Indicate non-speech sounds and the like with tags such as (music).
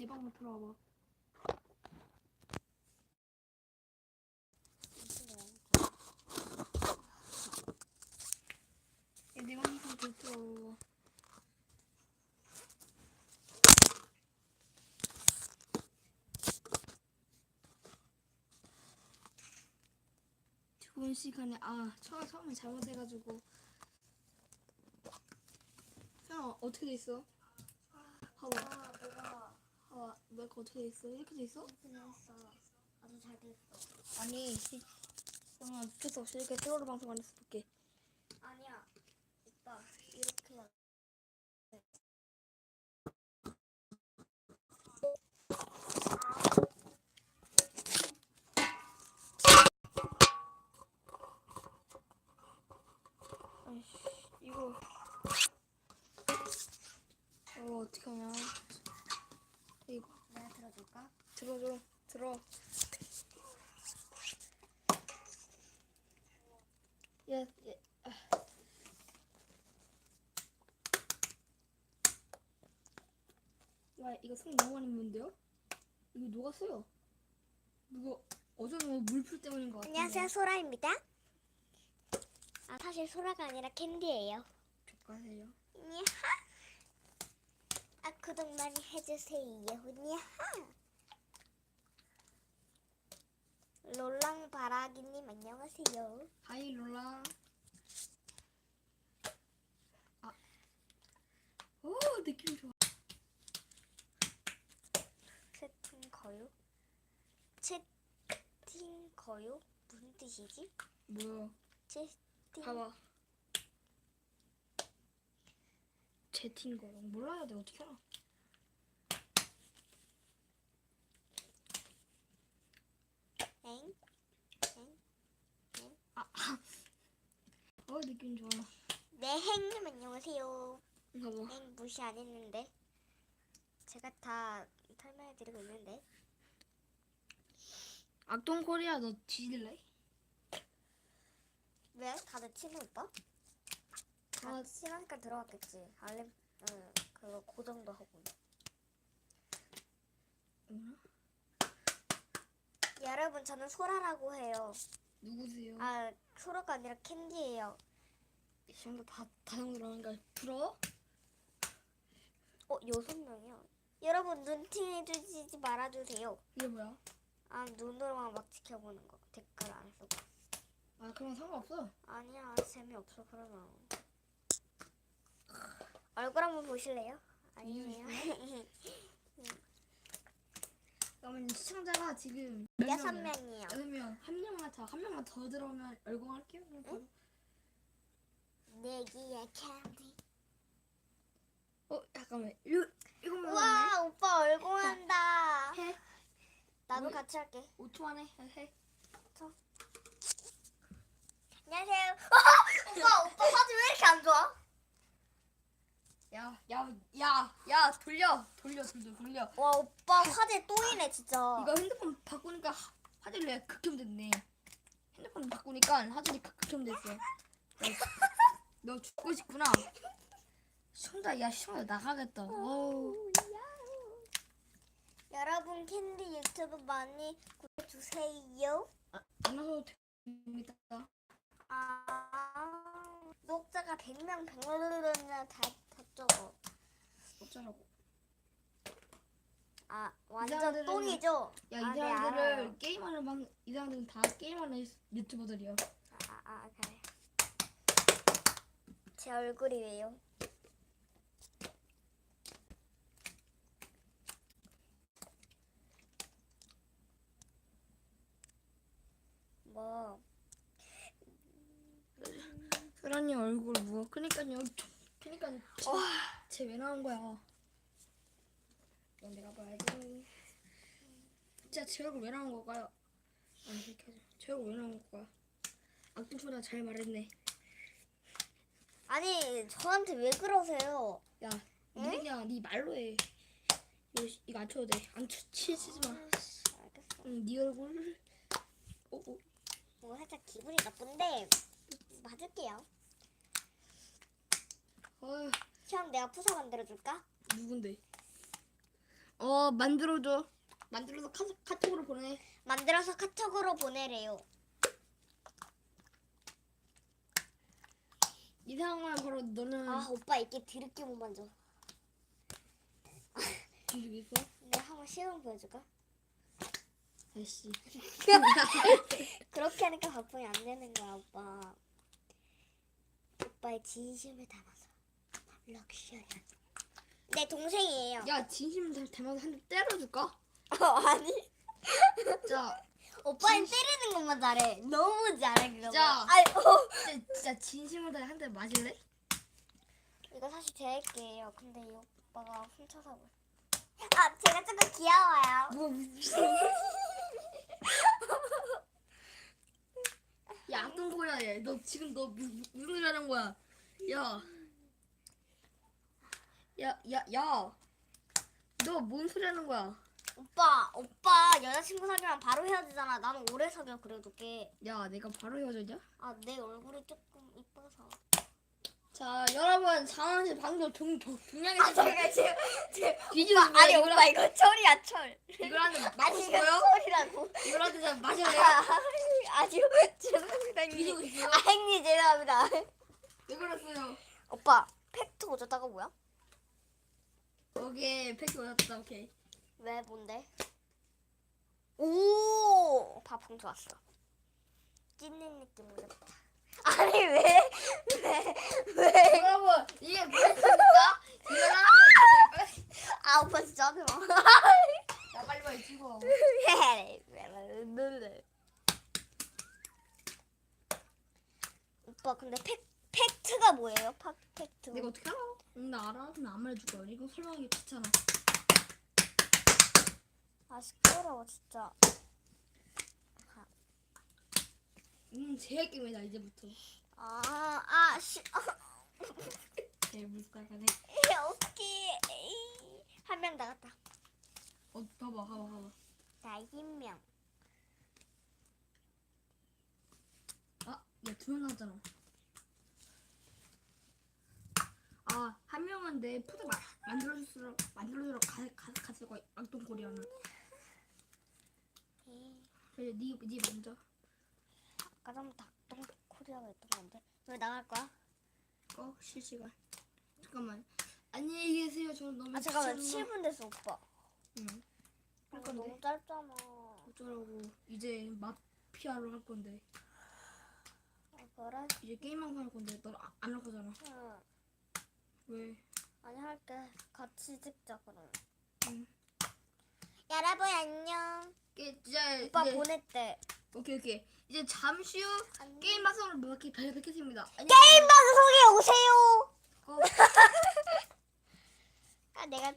내 방으로 들어와봐. 야, 내 방으로 들어와. 좋은 시간에 아 처음 처음에 잘못해가지고 형 어떻게 돼 있어? 내가 너가 어떻게 돼 있어? 이렇게 돼 있어? 했어. 아주 잘 됐어. 아니 이- 그러면 없이 이렇게 트롤 방송 안 했을 볼게 아니야. 오빠, 이렇게 해야 돼. 아이씨 이거 이거 어떻게 하냐 이거 내가 들어줘 들어 야, 야, 아. 야 이거 성 너무 많이 묻는데요? 이거 녹았어요 누가 어제는 물풀 때문인 것 같은데 안녕하세요, 소라입니다. 아, 사실 소라가 아니라 캔디예요. 족가세요 야하. 아, 구독 많이 해주세요. 야하. 롤랑 바라기님 안녕하세요. 하이 롤라 아. 오 느낌 좋아 채팅 거요? 채팅 거요? 무슨 뜻이지? 뭐야 채팅 봐봐. 채팅 거 몰라야 돼 어떻게 알아? 어 느낌 좋아. 네, 행님 안녕하세요. 봐봐. 엥 무시 안 했는데 제가 다 설명해드리고 있는데 악동 코리아 너 뒤질래? 왜? 다들 친해 오빠? 다 아. 친하니까 들어왔겠지. 알림 응 그거 고정도 하고. 여러분 저는 소라라고 해요. 누구세요? 아 소라가 아니라 캔디예요. 이 정도 다 다형 들어가니까 부러워? 어 여섯 명이요. 여러분 눈팅 해주지 말아주세요. 이게 뭐야? 아 눈으로만 막 지켜보는 거 댓글 안 쓰고. 아 그럼 상관없어. 아니야 재미없어 그러면. 얼굴 한번 보실래요? 아니에요. (laughs) 그러면 시청자가 지금 몇 여섯 명이야? 명이요. 여섯 명. 한 명만 더, 한 명만 더 들어오면 열공할게요. 바로. 내기의 캔디. 어 잠깐만. 이거 이거만 하네. 우와 오빠 얼공한다. 해. 나도 뭐? 같이 할게. 5초 안에 해. 안녕하세요. (laughs) 오빠 오빠 화질 왜 이렇게 안 좋아? 야, 야, 야, 야, 돌려, 돌려, 돌려, 돌려. 와 오빠 화질 똥이네 진짜. 이거 핸드폰 바꾸니까 하- 화질이 왜 극혐됐네. 핸드폰 바꾸니까 화질이 극- 극혐됐어. 너, 너 죽고 싶구나. 시청자, 야, 시청자 나가겠다. 어우. 여러분 캔디 유튜브 많이 구독해 주세요. 안 와도 됩니다. 아 구독자가 100명 100명이나 다, 다 적어. 어쩌라고. 아 완전 이상하들은- 똥이죠? 야, 이 아, 네, 사람들을 알아요. 게임하는 방, 이 사람들은 다 게임하는 유튜버들이야. 아, 아, 아, 그래. 제 얼굴이 왜요? 뭐, 소라님 얼굴 뭐? 그니까요. 그니까 쟤왜 나온 거야? 이건 내가 봐야지. 진짜 제 얼굴 왜 나온 걸까요? 아 하자. 제 얼굴 왜 나온 걸까요? 악동소리가 잘 말했네. 아니 저한테 왜 그러세요? 야, 응? 니 그냥 네 말로 해. 이거, 이거 안 쳐도 돼. 안 쳐, 치지 마. 아이씨, 알겠어. 응, 네 얼굴. 어, 어. 뭐 살짝 기분이 나쁜데 맞을게요. 어휴, 형 내가 푸사 만들어 줄까? 누군데? 어, 어 만들어줘. 만들어서 카, 카톡으로 보내. 만들어서 카톡으로 보내래요. 이 상황을 바로 너는 아 오빠 이게 드럽게 못 만져. 있어. 내가 한번 시험 보여줄까? 아씨. (laughs) 그렇게 하니까 바쁘면 안 되는 거야 오빠. 오빠의 진심을 담아서 럭셔리한. 내 동생이에요. 야 진심 잘 대면서 한대 때려줄까? (laughs) 어, 아니. 자, (laughs) 오빠는 때리는 것만 잘해. 너무 잘해 그거. 자. 아이 어. (laughs) 진짜, 진짜 진심으로 한 대 맞을래? 이거 사실 제 할게요. 근데 이 오빠가 훔쳐서. 아 제가 조금 귀여워요. 뭐 무슨? 야 거야 얘? 너 지금 너 무- 무슨 소리 하는 거야? 야, 야, 야, 야, 너 뭔 소리 하는 거야? 오빠 오빠 여자친구 사귀면 바로 헤어지잖아. 나는 오래 사귀어 그래도 꽤. 야, 내가 바로 헤어졌냐? 아 내 얼굴이 조금 이뻐서. 자, 여러분 상황실 방송 종, 종, 중량이 아 제가 지금 지금 (laughs) 뒤지고 오빠, 아니 오빠 이거 철이야 철. 이걸 한대 아니 이거? 철이라고. 이걸 한대 자 맞을래? 아주 죄송합니다 뒤지고 형님. 있어요? 아 형님 죄송합니다. 왜 그랬어요? 오빠 팩트 오졌다가 뭐야? 오케이 팩트 올렸다 오케이. 왜 뭔데? 오 밥풍 좋았어. 찐는 느낌 오졌다. 아니 왜? 왜? 왜? 여러분 이게? 이걸 하면 (laughs) 아 오빠 진짜 하지 마. 야 빨리 빨리 찍어. (laughs) 오빠 근데 팩 팩트가 뭐예요? 파 팩트. 내가 어떻게 알아? 응, 나 알아? 그럼 안 말해줄 거야. 이거 설명하기 귀찮아. 아 시끄러워 진짜. 음, 제일 게임이다 이제부터. 아 아 시. 제일 무식하네. 오케이. 한 명 나갔다. 어, 봐봐, 봐봐, 봐봐. 나인 명. 아, 야, 두명 나왔잖아. 아, 내 푸드 마, 만들어주러, 만들어주러 가, 가, 갔을 거야. 악동 코리아는. 그래, 니, 니 먼저. 아까 악동 코리아가 있던 건데 왜 나갈 거야? 어, 실시간. 잠깐만. 안녕히 계세요. 저는 너무 아 잠깐만 귀찮은 거- 7분 됐어 오빠. 응. 아, 할 건데. 너무 짧잖아. 어쩌라고. 이제 마피아로 할 건데. 아, 그래? 이제 게임 방송 할 건데 넌안 할 거잖아. 응. 왜? 아니 할게. 같이 찍자 그러면. 응. 여러분 안녕. 이게 오빠 이제- 보냈대. 오케이 오케이 이제 잠시 후 안녕. 게임 방송을 뭐 이렇게 뵙- 뵙겠습니다. 게임 방송에 오세요. 고. (laughs) 아 내가